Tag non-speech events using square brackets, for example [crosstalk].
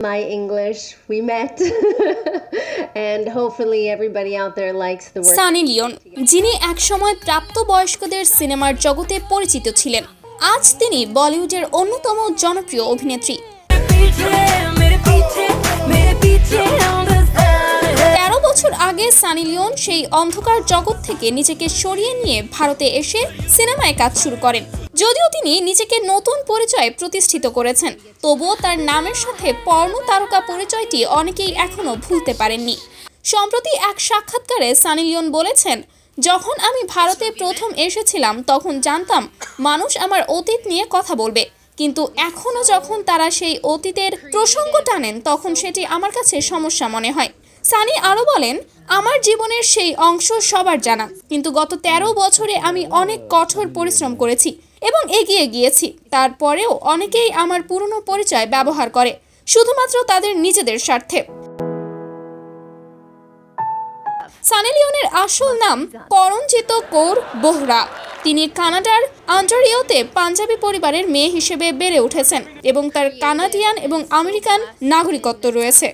my English. We met. [laughs] and hopefully everybody out there likes the work. Sunny Leone যিনি একসময় প্রাপ্তবয়স্কদের সিনেমার জগতে পরিচিত ছিলেন আজ তিনি বলিউডের অন্যতম জনপ্রিয় অভিনেত্রী তেরো বছর আগে সানি লিওন সেই অন্ধকার জগৎ থেকে নিজেকে সরিয়ে নিয়ে ভারতে এসে সিনেমায় কাজ শুরু করেন যদিও তিনি নিজেকে নতুন পরিচয় প্রতিষ্ঠিত করেছেন, তবুও তার নামের সাথে পর্ণ তারকা পরিচয়টি অনেকেই এখনও ভুলতে পারেননি। সম্প্রতি এক সাক্ষাৎকারে সানি লিওন বলেছেন, যখন আমি ভারতে প্রথম এসেছিলাম, তখন জানতাম মানুষ আমার অতীত নিয়ে কথা বলবে। কিন্তু এখনও যখন তারা সেই অতীতের প্রসঙ্গ টানেন, তখন সেটি আমার কাছে সমস্যা মনে হয়। সানি আরও বলেন, আমার জীবনের সেই অংশ সবার জানা, কিন্তু গত তেরো বছরে আমি অনেক কঠোর পরিশ্রম করেছি এবং এগিয়ে গিয়েছি। তারপরেও অনেকেই আমার পুরনো পরিচয় ব্যবহার করে, শুধুমাত্র তাদের নিজেদের স্বার্থে। সানি লিওনের আসল নাম পরমজিত কৌর বোহরা। তিনি কানাডার আন্টারিওতে পাঞ্জাবি পরিবারের মেয়ে হিসেবে বেড়ে উঠেছেন এবং তার কানাডিয়ান এবং আমেরিকান নাগরিকত্ব রয়েছে।